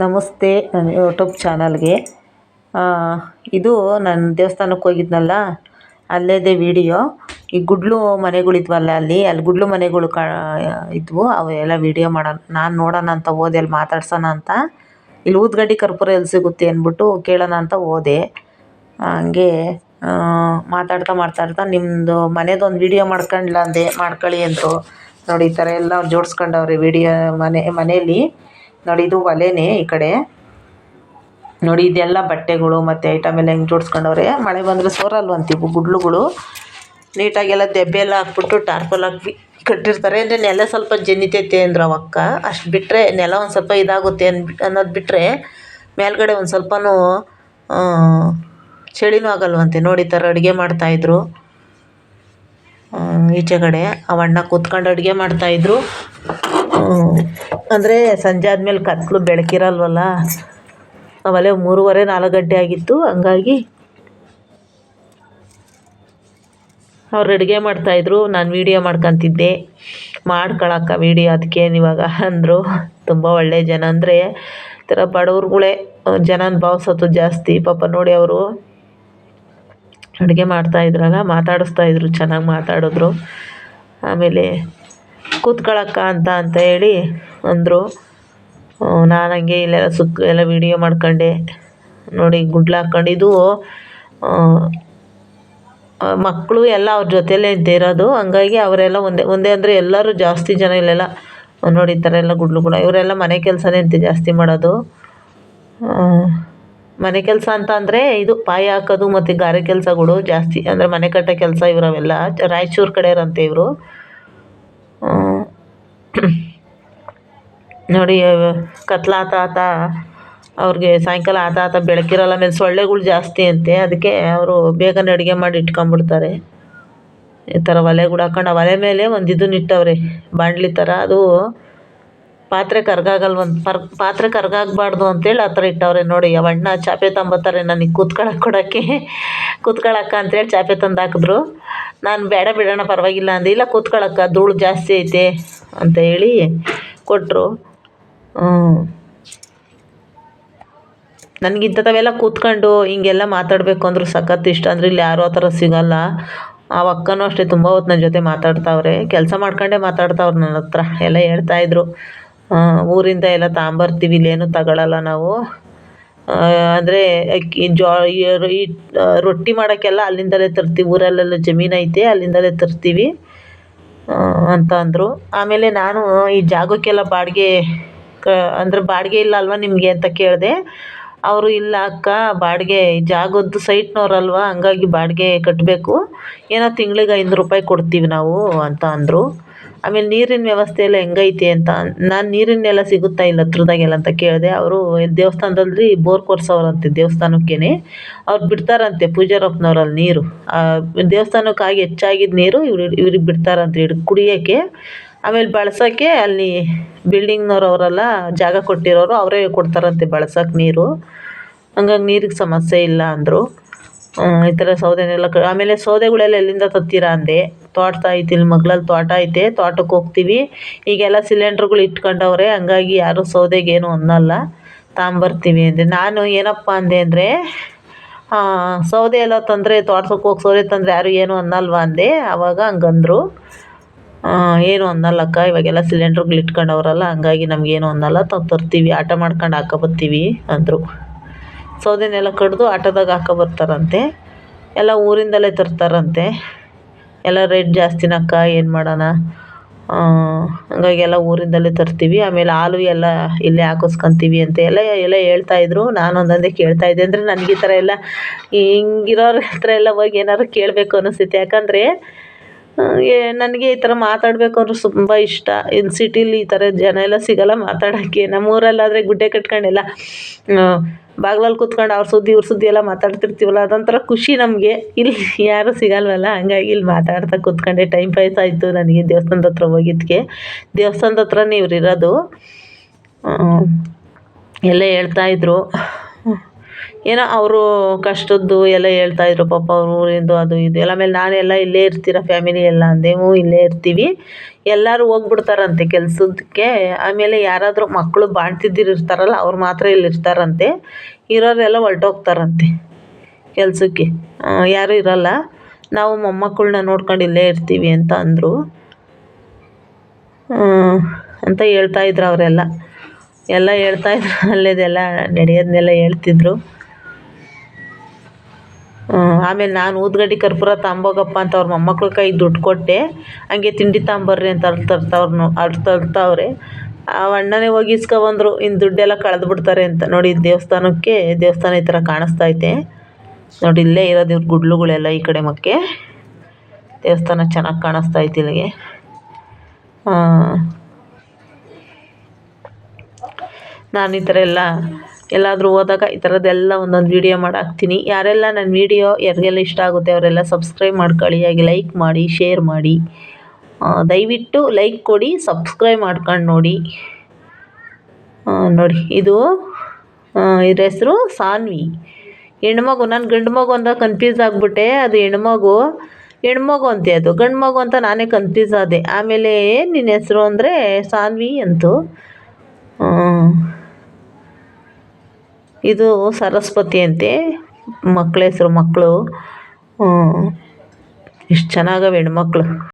ನಮಸ್ತೆ, ನನ್ನ ಯೂಟ್ಯೂಬ್ ಚಾನಲ್ಗೆ. ಇದು ನಾನು ದೇವಸ್ಥಾನಕ್ಕೆ ಹೋಗಿದ್ನಲ್ಲ, ಅಲ್ಲೇದೇ ವಿಡಿಯೋ. ಈ ಗುಡ್ಲು ಮನೆಗಳಿದ್ವಲ್ಲ ಅಲ್ಲಿ ಅಲ್ಲಿ ಗುಡ್ಲು ಮನೆಗಳು ಕಾ, ಇದ್ವು, ಅವೆಲ್ಲ ವೀಡಿಯೋ ಮಾಡೋಣ, ನಾನು ನೋಡೋಣ ಅಂತ ಹೋದೆ, ಅಲ್ಲಿ ಮಾತಾಡ್ಸೋಣ ಅಂತ. ಇಲ್ಲಿ ಊದ್ಗಡ್ಡಿ ಕರ್ಪೂರ ಎಲ್ಲಿ ಸಿಗುತ್ತೆ ಅಂದ್ಬಿಟ್ಟು ಕೇಳೋಣ ಅಂತ ಹೋದೆ. ಹಂಗೆ ಮಾತಾಡ್ತಾ ಮಾತಾಡ್ತಾ ನಿಮ್ಮದು ಮನೆದೊಂದು ವಿಡಿಯೋ ಮಾಡ್ಕೊಂಡ್ಲಾ ಅಂದೆ ಮಾಡ್ಕೊಳ್ಳಿ ಅಂದರು ನೋಡಿ, ಈ ಥರ ಎಲ್ಲ ಜೋಡಿಸ್ಕೊಂಡವ್ರೆ ವಿಡಿಯೋ ಮನೆ, ಮನೇಲಿ. ನೋಡಿ, ಇದು ಒಲೆನೇ ಈ ಕಡೆ. ನೋಡಿ, ಇದೆಲ್ಲ ಬಟ್ಟೆಗಳು ಮತ್ತು ಐಟಮ್ ಎಲ್ಲ ಹೆಂಗೆ ಜೋಡಿಸ್ಕೊಂಡವ್ರೆ. ಮಳೆ ಬಂದರೆ ಸೋರಲ್ವಂತೆ ಗುಡ್ಲುಗಳು. ನೀಟಾಗೆಲ್ಲ ದೆಬ್ಬೆ ಎಲ್ಲ ಹಾಕ್ಬಿಟ್ಟು ಟಾರ್ಪಲ್ ಹಾಕಿ ಕಟ್ಟಿರ್ತಾರೆ. ಅಂದರೆ ನೆಲ ಸ್ವಲ್ಪ ಜನಿತೈತೆ ಅಂದ್ರೆ ಅವಕ್ಕ. ಅಷ್ಟು ಬಿಟ್ಟರೆ ನೆಲ ಒಂದು ಸ್ವಲ್ಪ ಇದಾಗುತ್ತೆ ಅಂದ್ಬಿಟ್ಟು ಅನ್ನೋದು ಬಿಟ್ಟರೆ ಮೇಲ್ಗಡೆ ಒಂದು ಸ್ವಲ್ಪನೂ ಚಳಿನೂ ಆಗಲ್ವಂತೆ. ನೋಡಿ ಥರ ಅಡುಗೆ ಮಾಡ್ತಾಯಿದ್ರು ಈಚೆ ಕಡೆ ಅವಣ್ಣ ಕೂತ್ಕೊಂಡು ಅಡುಗೆ ಮಾಡ್ತಾಯಿದ್ರು ಅಂದರೆ ಸಂಜೆ ಆದಮೇಲೆ ಕತ್ತಲು ಬೆಳಕಿರಲ್ವಲ್ಲ? ಆಮೇಲೆ ಮೂರುವರೆ, ನಾಲ್ಕು ಗಂಟೆ ಆಗಿತ್ತು. ಹಂಗಾಗಿ ಅವ್ರು ಅಡುಗೆ ಮಾಡ್ತಾಯಿದ್ರು ನಾನು ವೀಡಿಯೋ ಮಾಡ್ಕೊತಿದ್ದೆ. ಮಾಡ್ಕೊಳಕ್ಕ ವೀಡಿಯೋ ಅದಕ್ಕೇನು ಇವಾಗ ಅಂದರು. ತುಂಬ ಒಳ್ಳೆ ಜನ. ಅಂದರೆ ಈ ಥರ ಬಡವ್ರುಗಳೇ, ಜನನ ಭಾವಿಸೋದು ಜಾಸ್ತಿ. ಪಾಪ ನೋಡಿ ಅವರು ಅಡುಗೆ ಮಾಡ್ತಾಯಿದ್ರಲ್ಲ ಮಾತಾಡಿಸ್ತಾಯಿದ್ರು ಚೆನ್ನಾಗಿ ಮಾತಾಡಿದ್ರು. ಆಮೇಲೆ ಕೂತ್ಕೊಳ್ಳಕ್ಕ ಅಂತ ಅಂತ ಹೇಳಿ ಅಂದರು. ನಾನು ಹಂಗೆ ಇಲ್ಲೆಲ್ಲ ಸುತ್ತ ಎಲ್ಲ ವೀಡಿಯೋ ಮಾಡ್ಕೊಂಡೆ. ನೋಡಿ, ಗುಡ್ಲು ಹಾಕ್ಕೊಂಡಿದ್ದು ಮಕ್ಕಳು ಎಲ್ಲ ಅವ್ರ ಜೊತೆಯಲ್ಲೇ ಇರೋದು. ಹಂಗಾಗಿ ಅವರೆಲ್ಲ ಒಂದೇ ಒಂದೇ ಅಂದರೆ ಎಲ್ಲರೂ ಜಾಸ್ತಿ ಜನ ಇಲ್ಲೆಲ್ಲ ನೋಡಿ, ಈ ಥರ ಎಲ್ಲ ಗುಡ್ಲು ಕೂಡ ಇವರೆಲ್ಲ ಮನೆ ಕೆಲಸನೇ ಅಂತ ಜಾಸ್ತಿ ಮಾಡೋದು. ಮನೆ ಕೆಲಸ ಅಂತ ಅಂದರೆ ಇದು ಪಾಯ ಹಾಕೋದು ಮತ್ತು ಗಾರೆ ಕೆಲಸಗಳು ಜಾಸ್ತಿ. ಅಂದರೆ ಮನೆ ಕಟ್ಟೋ ಕೆಲಸ ಇವರವೆಲ್ಲ. ರಾಯಚೂರು ಕಡೆಯವ್ರಂತೆ ಇವರು. ನೋಡಿ ಕತ್ಲಾತಾತ ಅವ್ರಿಗೆ ಸಾಯಂಕಾಲ ಆತ ಆತ ಬೆಳಕಿರಲ್ಲ, ಆಮೇಲೆ ಸೊಳ್ಳೆಗಳು ಜಾಸ್ತಿ ಅಂತೆ, ಅದಕ್ಕೆ ಅವರು ಬೇಗನೆ ಅಡುಗೆ ಮಾಡಿ ಇಟ್ಕೊಂಬಿಡ್ತಾರೆ. ಈ ಥರ ಒಲೆಗಳು ಹಾಕೊಂಡು ಆ ಒಲೆ ಮೇಲೆ ಒಂದು ಇದನ್ನ ಇಟ್ಟವ್ರೆ, ಬಾಣಲಿ ಥರ, ಅದು ಪಾತ್ರೆ ಕರ್ಗಾಗಲ್ವಂತ ಪರ್, ಪಾತ್ರೆ ಕರ್ಗಾಗಬಾರ್ದು ಅಂತೇಳಿ ಆ ಥರ ಇಟ್ಟವ್ರೆ, ನೋಡಿ ಅವ ಅಣ್ಣ ಚಾಪೆ ತಂಬತ್ತಾರೆ, ನನಗೆ ಕೂತ್ಕೊಳ್ಳೋಕೆ ಕೊಡೋಕ್ಕೆ, ಕೂತ್ಕೊಳಕ್ಕ ಅಂತೇಳಿ ಚಾಪೆ ತಂದು ಹಾಕಿದ್ರು. ನಾನು ಬೇಡ ಬಿಡೋಣ, ಪರವಾಗಿಲ್ಲ ಅಂದಿಲ್ಲ ಇಲ್ಲ ಧೂಳು ಜಾಸ್ತಿ ಐತೆ ಅಂತ ಹೇಳಿ ಕೊಟ್ಟರು ನನಗೆ ಇಂಥವೆಲ್ಲ ಕೂತ್ಕೊಂಡು ಹಿಂಗೆಲ್ಲ ಮಾತಾಡಬೇಕು ಅಂದರೂ ಸಖತ್ತು ಇಷ್ಟ. ಅಂದರೆ ಇಲ್ಲಿ ಯಾರೂ ಆ ಥರ ಸಿಗೋಲ್ಲ. ಆ ಅಕ್ಕನೂ ಅಷ್ಟೇ ತುಂಬ ಹೊತ್ತು ನನ್ನ ಜೊತೆ ಮಾತಾಡ್ತಾವ್ರೆ. ಕೆಲಸ ಮಾಡ್ಕೊಂಡೇ ಮಾತಾಡ್ತಾವ್ರೆ ನನ್ನ ಹತ್ರ. ಎಲ್ಲ ಹೇಳ್ತಾಯಿದ್ರು ಊರಿಂದ ಎಲ್ಲ ತಾಂಬರ್ತೀವಿ ಇಲ್ಲೇನು ತಗೊಳ್ಳಲ್ಲ ನಾವು. ಅಂದರೆ ಜೋ, ಈ ರೊಟ್ಟಿ ಮಾಡೋಕ್ಕೆಲ್ಲ ಅಲ್ಲಿಂದಲೇ ತರ್ತೀವಿ. ಊರಲ್ಲೆಲ್ಲ ಜಮೀನು ಐತೆ, ಅಲ್ಲಿಂದಲೇ ತರ್ತೀವಿ. ಅಂತ ಅಂದರು. ಆಮೇಲೆ ನಾನು ಈ ಜಾಗಕ್ಕೆಲ್ಲ ಬಾಡಿಗೆ ಕ, ಅಂದರೆ ಬಾಡಿಗೆ ಇಲ್ಲ ಅಲ್ವಾ ನಿಮಗೆ ಅಂತ ಕೇಳಿದೆ. ಅವರು ಇಲ್ಲ ಅಕ್ಕ, ಬಾಡಿಗೆ ಜಾಗದ್ದು ಸೈಟ್ನವ್ರಲ್ವ, ಹಂಗಾಗಿ ಬಾಡಿಗೆ ಕಟ್ಟಬೇಕು ಏನೋ ತಿಂಗ್ಳಿಗೆ ಐನೂರು ರೂಪಾಯಿ ಕೊಡ್ತೀವಿ ನಾವು ಅಂತ ಅಂದರು. ಆಮೇಲೆ ನೀರಿನ ವ್ಯವಸ್ಥೆ ಎಲ್ಲ ಹೆಂಗೈತೆ ಅಂತ, ನಾನು ನೀರಿನೆಲ್ಲ ಸಿಗುತ್ತಾ ಇಲ್ಲ ಹತ್ರದಾಗೆಲ್ಲ ಅಂತ ಕೇಳಿದೆ. ಅವರು ದೇವಸ್ಥಾನದಲ್ಲಿ ಬೋರ್ ಕೊರ್ಸೋರಂತೆ ದೇವಸ್ಥಾನಕ್ಕೇ ಅವ್ರು ಬಿಡ್ತಾರಂತೆ ಪೂಜಾರಪ್ಪನವ್ರಲ್ಲಿ ನೀರು. ದೇವಸ್ಥಾನಕ್ಕಾಗಿ ಹೆಚ್ಚಾಗಿದ್ದ ನೀರು ಇವ್ರು, ಇವ್ರಿಗೆ ಬಿಡ್ತಾರಂತೆ ಹಿಡ್ ಕುಡಿಯೋಕ್ಕೆ. ಆಮೇಲೆ ಬಳಸೋಕ್ಕೆ ಅಲ್ಲಿ ಬಿಲ್ಡಿಂಗ್ನವ್ರು ಅವರೆಲ್ಲ ಜಾಗ ಕೊಟ್ಟಿರೋರು ಅವರೇ ಕೊಡ್ತಾರಂತೆ ಬಳಸೋಕೆ ನೀರು. ಹಂಗಾಗಿ ನೀರಿಗೆ ಸಮಸ್ಯೆ ಇಲ್ಲ ಅಂದರು. ಈ ಥರ ಸೌದೆನೆಲ್ಲ ಕ, ಆಮೇಲೆ ಸೌದೆಗಳೆಲ್ಲ ಎಲ್ಲಿಂದ ತತ್ತೀರಾ ಅಂದೆ. ತೋಟ ಐತಿ ಇಲ್ಲಿ ಮಗ್ಳಲ್ಲಿ ತೋಟ ಐತೆ ತೋಟಕ್ಕೆ ಹೋಗ್ತೀವಿ. ಈಗೆಲ್ಲ ಸಿಲಿಂಡ್ರುಗಳು ಇಟ್ಕೊಂಡವ್ರೆ, ಹಂಗಾಗಿ ಯಾರೂ ಸೌದೆಗೇನು ಅನ್ನಲ್ಲ. ತಾಂಬರ್ತೀವಿ ಅಂದೆ. ನಾನು ಏನಪ್ಪ ಅಂದೆ ಅಂದರೆ ಸೌದೆ ಎಲ್ಲ ತಂದರೆ ತೋಟಕ್ಕೆ ಹೋಗಿ ಸೌದೆ ತಂದರೆ ಯಾರು ಏನು ಅನ್ನಲ್ವಾ ಅಂದೆ. ಆವಾಗ ಹಂಗಂದ್ರು. ಏನು ಅನ್ನಲ್ಲಕ್ಕ ಇವಾಗೆಲ್ಲ ಸಿಲಿಂಡ್ರ್ಗಳು ಇಟ್ಕೊಂಡವ್ರಲ್ಲ, ಹಂಗಾಗಿ ನಮಗೇನು ಅನ್ನಲ್ಲ ತಾವು ತರ್ತೀವಿ, ಆಟ ಮಾಡ್ಕೊಂಡು ಹಾಕೊಬರ್ತೀವಿ ಅಂದರು. ಸೌದೆನೆಲ್ಲ ಕಡಿದು ಆಟೋದಾಗ ಹಾಕೊಬರ್ತಾರಂತೆ ಎಲ್ಲ ಊರಿಂದಲೇ ತರ್ತಾರಂತೆ. ಎಲ್ಲ ರೇಟ್ ಜಾಸ್ತಿನಕ್ಕ ಏನು ಮಾಡೋಣ? ಹಂಗಾಗಿ ಎಲ್ಲ ಊರಿಂದಲೇ ತರ್ತೀವಿ. ಆಮೇಲೆ ಹಾಲು ಎಲ್ಲ ಇಲ್ಲೇ ಹಾಕಿಸ್ಕೊಂತೀವಿ ಅಂತ ಎಲ್ಲ ಎಲ್ಲ ಹೇಳ್ತಾಯಿದ್ರು ನಾನು ಒಂದೊಂದೇ ಕೇಳ್ತಾಯಿದ್ದೆ ಅಂದರೆ ನನಗೆ ಈ ಥರ ಎಲ್ಲ ಹಿಂಗಿರೋರ ಹತ್ರ ಎಲ್ಲ ಹೋಗಿ ಏನಾದ್ರು ಕೇಳಬೇಕು ಅನ್ನಿಸ್ತೈತೆ ಯಾಕಂದರೆ ಏ, ನನಗೆ ಈ ಥರ ಮಾತಾಡಬೇಕು ಅಂದ್ರೆ ತುಂಬ ಇಷ್ಟ. ಇನ್ ಸಿಟೀಲಿ ಈ ಥರ ಜನ ಎಲ್ಲ ಸಿಗೋಲ್ಲ ಮಾತಾಡೋಕ್ಕೆ. ನಮ್ಮ ಊರಲ್ಲಾದರೆ ಗುಡ್ಡೆ ಕಟ್ಕೊಂಡೆಲ್ಲ. ಬಾಗ್ಲಲ್ಲಿ ಕೂತ್ಕೊಂಡು ಅವ್ರ ಸುದ್ದಿ, ಇವ್ರ ಸುದ್ದಿ ಎಲ್ಲ ಮಾತಾಡ್ತಿರ್ತೀವಲ್ಲ, ಅದೊಂಥರ ಖುಷಿ ನಮಗೆ. ಇಲ್ಲಿ ಯಾರೂ ಸಿಗಲ್ವಲ್ಲ, ಹಂಗಾಗಿ ಇಲ್ಲಿ ಮಾತಾಡ್ತಾ ಕೂತ್ಕೊಂಡೆ. ಟೈಮ್ ಪಾಸ್ ಆಯಿತು ನನಗೆ ದೇವಸ್ಥಾನದ ಹತ್ರ ಹೋಗಿದ್ದಕ್ಕೆ ದೇವಸ್ಥಾನದ ಹತ್ರನೇ ಇವ್ರು ಇರೋದು. ಎಲ್ಲ ಹೇಳ್ತಾಯಿದ್ರು ಏನೋ ಅವರು ಕಷ್ಟದ್ದು ಎಲ್ಲ ಹೇಳ್ತಾಯಿದ್ರು ಪಾಪ ಅವ್ರ ಊರಿಂದು ಅದು ಇದು ಎಲ್ಲ. ಆಮೇಲೆ ನಾನೆಲ್ಲ ಇಲ್ಲೇ ಇರ್ತೀರ ಫ್ಯಾಮಿಲಿ ಎಲ್ಲ ಅಂದೆ ಹ್ಞೂ ಇಲ್ಲೇ ಇರ್ತೀವಿ. ಎಲ್ಲರೂ ಹೋಗ್ಬಿಡ್ತಾರಂತೆ ಕೆಲಸಕ್ಕೆ ಆಮೇಲೆ ಯಾರಾದರೂ ಮಕ್ಕಳು ಬಾಣ್ತಿದ್ದಿರು ಇರ್ತಾರಲ್ಲ, ಅವ್ರು ಮಾತ್ರ ಇಲ್ಲಿ ಇರ್ತಾರಂತೆ. ಇರೋರೆಲ್ಲ ಹೊರ್ಟೋಗ್ತಾರಂತೆ ಕೆಲಸಕ್ಕೆ. ಯಾರೂ ಇರಲ್ಲ. ನಾವು ಮೊಮ್ಮಕ್ಕಳನ್ನ ನೋಡ್ಕೊಂಡು ಇಲ್ಲೇ ಇರ್ತೀವಿ ಅಂತ ಅಂದರು. ಅಂತ ಹೇಳ್ತಾ ಇದ್ರು ಅವರೆಲ್ಲ. ಎಲ್ಲ ಹೇಳ್ತಾಯಿದ್ರು ಅಲ್ಲೇದೆಲ್ಲ ನಡೆಯೋದನ್ನೆಲ್ಲ ಹೇಳ್ತಿದ್ರು. ಆಮೇಲೆ ನಾನು ಊದ್ಗಡ್ಡೆ ಕರ್ಪೂರ ತಾಂಬೋಗಪ್ಪ ಅಂತ ಅವ್ರ ಮೊಮ್ಮಕ್ಳ ಕೈಗೆ ದುಡ್ಡು ಕೊಟ್ಟೆ. ಹಂಗೆ ತಿಂಡಿ ತಗೊಂಬರ್ರಿ ಅಂತ ಅಲ್ಲಿ ತರ್ತವ್ರು ಅಲ್ಲಿ ಆ ಅಣ್ಣನೇ ಹೋಗಿ ಇಸ್ಕೊಬಂದ್ರು ಇನ್ನು ದುಡ್ಡೆಲ್ಲ ಕಳೆದು ಬಿಡ್ತಾರೆ ಅಂತ. ನೋಡಿ ದೇವಸ್ಥಾನಕ್ಕೆ, ದೇವಸ್ಥಾನ ಈ ಥರ ಕಾಣಿಸ್ತೈತೆ ನೋಡಿ, ಇಲ್ಲೇ ಇರೋದು ಇವ್ರ ಗುಡ್ಲುಗಳೆಲ್ಲ ಈ ಕಡೆ ಮಕ್ಕೆ. ದೇವಸ್ಥಾನ ಚೆನ್ನಾಗಿ ಕಾಣಿಸ್ತಾ ಐತೆ ಇಲ್ಲಿಗೆ. ನಾನು ಈ ಥರ ಎಲ್ಲ ಎಲ್ಲಾದರೂ ಹೋದಾಗ ಈ ಥರದ್ದೆಲ್ಲ ಒಂದೊಂದು ವೀಡಿಯೋ ಮಾಡಿ ಹಾಕ್ತೀನಿ ಯಾರೆಲ್ಲ ನನ್ನ ವೀಡಿಯೋ ಯಾರಿಗೆಲ್ಲ ಇಷ್ಟ ಆಗುತ್ತೆ ಅವರೆಲ್ಲ ಸಬ್ಸ್ಕ್ರೈಬ್ ಮಾಡ್ಕೊಳ್ಳಿ, ಹಾಗೆ ಲೈಕ್ ಮಾಡಿ ಶೇರ್ ಮಾಡಿ. ದಯವಿಟ್ಟು ಲೈಕ್ ಕೊಡಿ ಸಬ್ಸ್ಕ್ರೈಬ್ ಮಾಡ್ಕೊಂಡು ನೋಡಿ. ನೋಡಿ, ಇದು ಇದ್ರ ಹೆಸರು ಸಾನ್ವಿ. ಹೆಣ್ಮಗು, ನಾನು ಗಂಡು ಮಗು ಅಂತ ಕನ್ಫ್ಯೂಸ್ ಆಗಿಬಿಟ್ಟೆ. ಅದು ಹೆಣ್ಮಗು ಹೆಣ್ಮಗು ಅಂತೆ ಅದು. ಗಂಡು ಮಗು ಅಂತ ನಾನೇ ಕನ್ಫ್ಯೂಸ್ ಆದೆ. ಆಮೇಲೆ ನಿನ್ನ ಹೆಸರು ಅಂದರೆ ಸಾನ್ವಿ ಅಂತು. ಇದು ಸರಸ್ವತಿ ಅಂತೆ. ಮಕ್ಕಳ ಹೆಸರು ಮಕ್ಕಳು ಎಷ್ಟು ಚೆನ್ನಾಗವೆ ಹೆಣ್ಮಕ್ಳು.